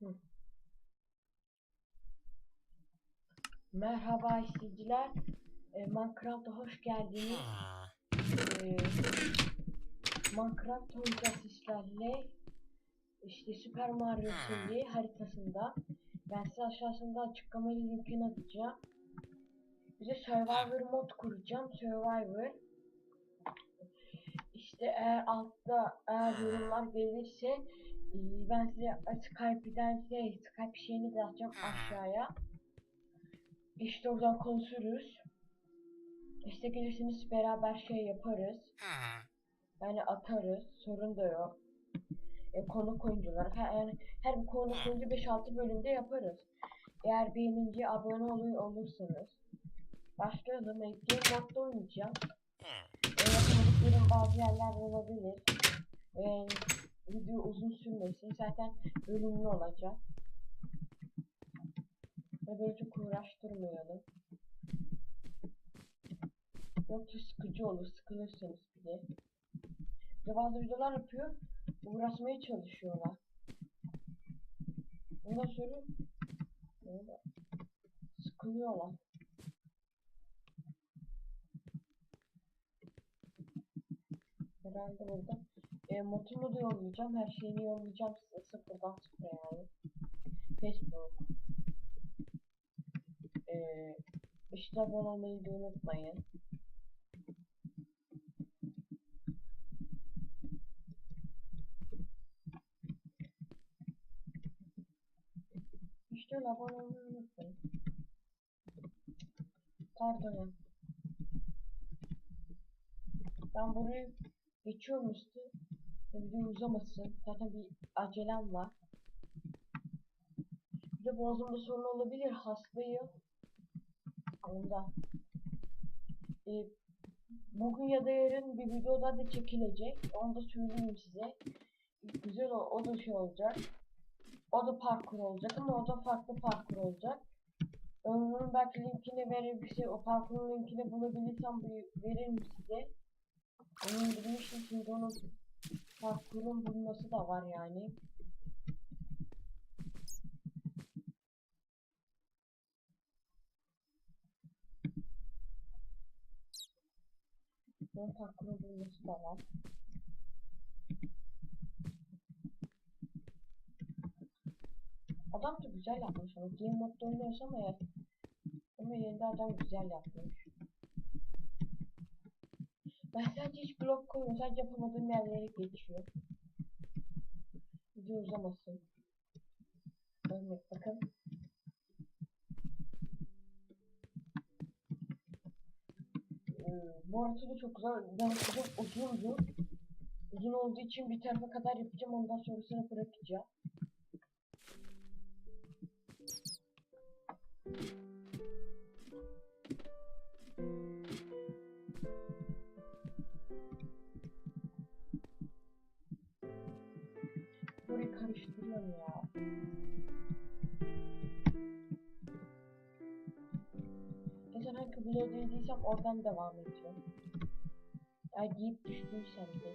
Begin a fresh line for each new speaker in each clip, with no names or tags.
Hı. Merhaba izleyiciler. E, Minecraft'a hoş geldiniz. E, Minecraft oynayacağız sizlerle. İşte Super Mario 3D haritasında. Ben size aşağısında açıklama linkini atacağım. Bize Survivor mod kuracağım. Survivor. İşte eğer altta eğer yorumlar gelirse ben size Skype'den şey, Skype şeyini de atacağım aşağıya. İşte oradan konuşuruz. İşte gelirsiniz beraber şey yaparız. Yani atarız. Sorun da yok. E, konuk oyuncular. Ha, yani her bir konuk oyuncu 5-6 bölümde yaparız. Eğer beğenince abone ol olursanız. Başlayalım. E, Game modda oynayacağım. E, bazı yerler olabilir. E, video uzun sürmesin. Zaten bölümlü olacak. Ve böyle çok uğraştırmayalım. Yoksa sıkıcı olur. Sıkılırsınız. Bir de bazı videolar yapıyor. Uğraşmaya çalışıyorlar. Ondan sonra böyle sıkılıyorlar. Herhalde burada. E, motomu da yollayacağım. Her şeyini yollayacağım size sıfırdan sıfıra yani. Facebook. E, işte abone olmayı da unutmayın. İşte abone olmayı unutmayın. Pardon. Ben burayı. Ya Video uzamasın. Zaten bir acelem var. Bir de boğazımda sorun olabilir. Hastayım. Ondan. Ee, bugün ya da yarın bir videoda da çekilecek. Onu da söyleyeyim size. Güzel o, o da şey olacak. O da parkur olacak ama o da farklı parkur olacak. Onun belki linkini verir bir şey. O parkurun linkini bulabilirsem veririm size. Onun bilmiştim çünkü onun parkurun bulması da var yani. Onun parkurun bulması da var. Adam da güzel yapmış ama game modda oynuyorsam eğer ama yerinde adam güzel yapmış. Ben sadece hiç blok koymuyorum. Sadece yapamadığım yerlere geçiyor. Video uzamasın. Evet bakın. Ee, bu arada da çok güzel. Ben çok uzundu. Uzun olduğu için bir tarafa kadar yapacağım. Ondan sonrasını bırakacağım. Değildiysem oradan devam edeceğim. Ya giyip düştüysem de.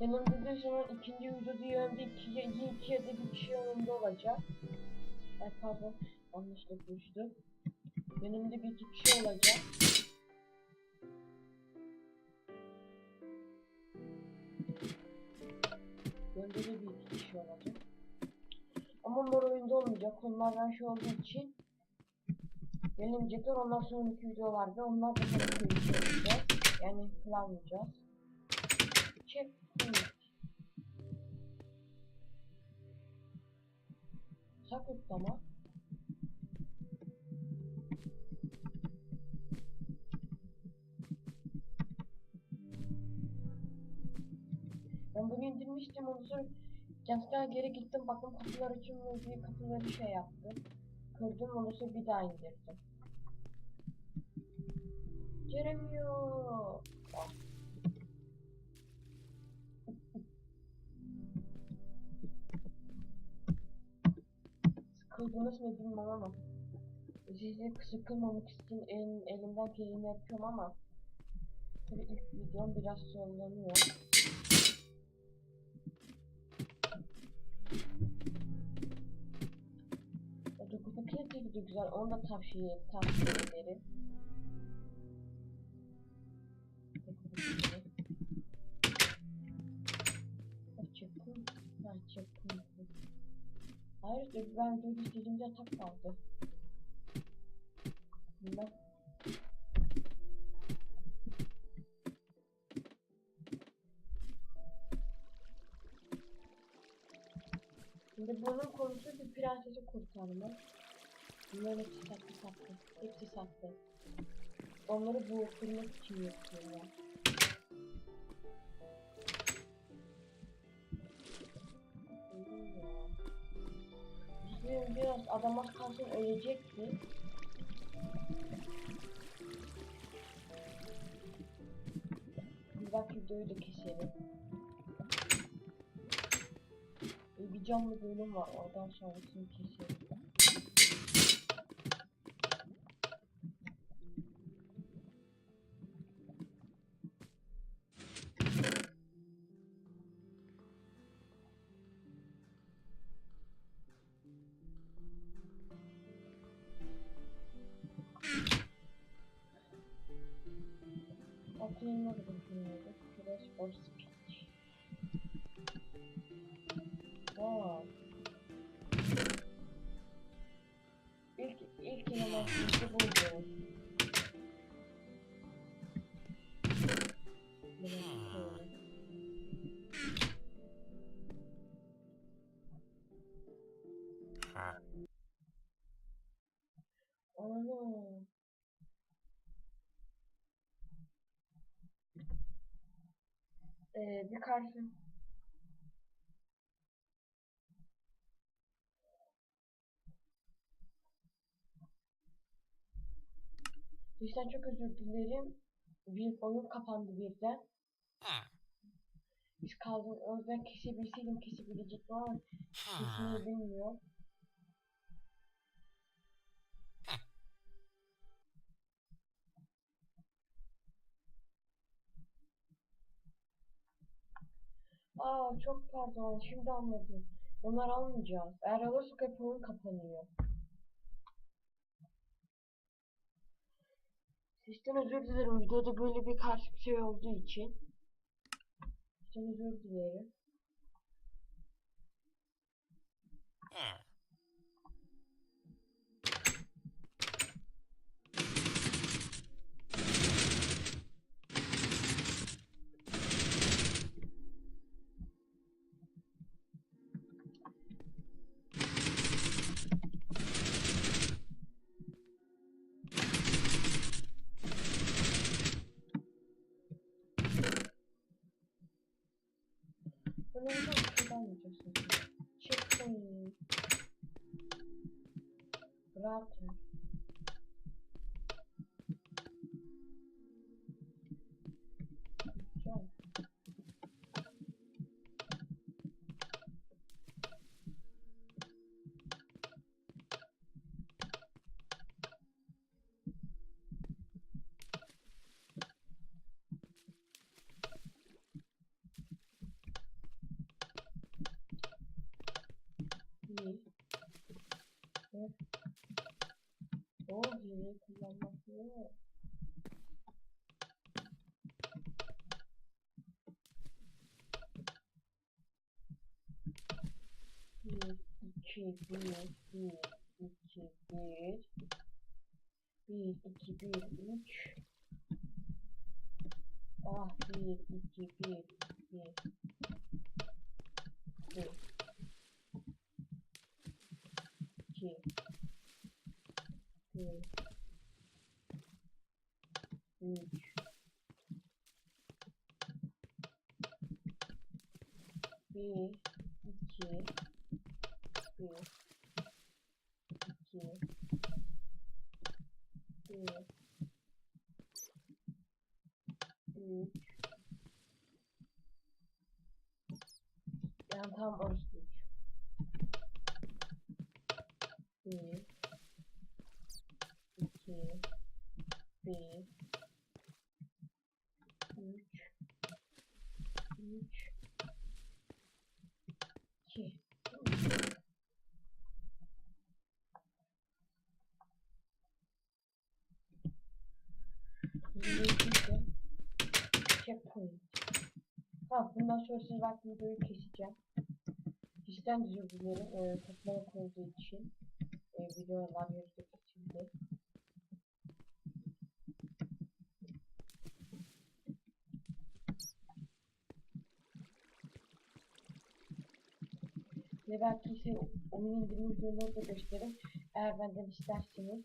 Yanımda da şu an ikinci videoda yanımda iki, iki, iki ya da bir kişi yanımda olacak. Ay pardon yanlışlıkla düştüm. Yanımda bir iki kişi olacak. Ama onlar oyunda olmayacak. Onlardan şey olduğu için gelemeyecekler. Onlar sonraki videolarda onlar da sonraki olacak. Yani kullanmayacağız. Check. Sakutlama. Ben bunu indirmiştim ondan sonra Gençler geri gittim baktım kapılar açılmıyor diye kapıları şey yaptım. Kırdım sonra bir daha indirdim. Giremiyor. Ah. sıkıldınız mı bilmem ama sizi sıkılmamak için el, elimden geleni yapıyorum ama tabii ilk videom biraz zorlanıyor. De güzel. Onu da tavsiye, tavsiye ederim. Açıkım. Açıkım. Hayır, ben dün istediğimde yatak kaldı. Bilmem. Şimdi bunun konusu bir prensesi kurtarmak. Bunların hepsi saklı saklı. Hepsi saklı. Onları boğuşturmak için yapıyorlar. Öldüm ya. Bizim biraz adam az kalsın ölecekti. Bir bak videoyu da keselim. Bir canlı bölüm var oradan sonrasını keselim. Bir karşı Sizden çok özür dilerim. Bir oyun kapandı birden. Biz kaldım. O yüzden kesebilseydim kesebilecektim ama kesmeyi bilmiyorum. Aa çok pardon. Şimdi anladım. Onları almayacağız. Eğer alırsak hep oyun kapanıyor. Sizden özür dilerim. Videoda böyle bir karşı bir şey olduğu için. Sizden özür dilerim. Checkpoint. Router. Kullanmak yok. Bir, iki, bir, bir, iki, bir. Bir, iki, bir, üç. Ah, bir, iki, bir, bir. Bir. 2 3 Yani tam Checkpoint. Tamam bundan sonra siz bak videoyu keseceğim. Bizden özür dilerim e, toplamak olduğu için. E, videolar yazdık şimdi. Ve belki size oyun indirme videoları da gösteririm. Eğer benden isterseniz.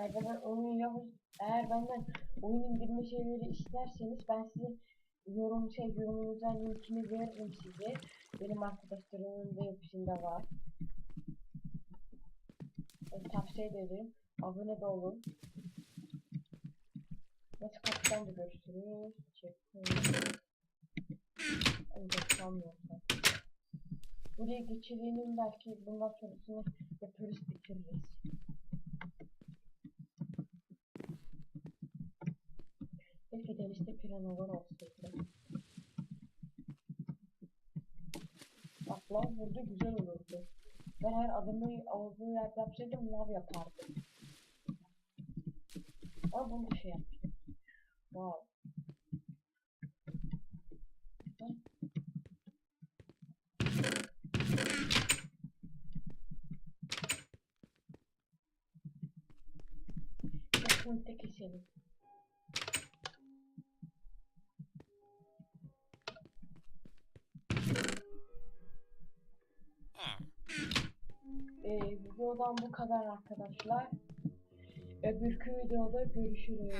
Eğer benden oyun yavuz, eğer benden oyun indirme şeyleri isterseniz ben size yorum şey yorumunuzdan linkini veririm size. Benim arkadaşlarımın da hepsinde var. Ben tavsiye ederim. Abone de olun. Nasıl kapıdan da. Checkpoint. Ancak sanmıyorsam. Buraya geçirdiğinin belki bundan sonrasını yaparız bitiririz. Keşke denizde piranalar olsaydı. Bak lav burada güzel olurdu. Ben her adamı olduğu yerde yapsaydım lav yapardım. Ama bunu şey yaptım. Wow. Checkpoint'te keselim. Kadar arkadaşlar. Öbürkü videoda görüşürüz.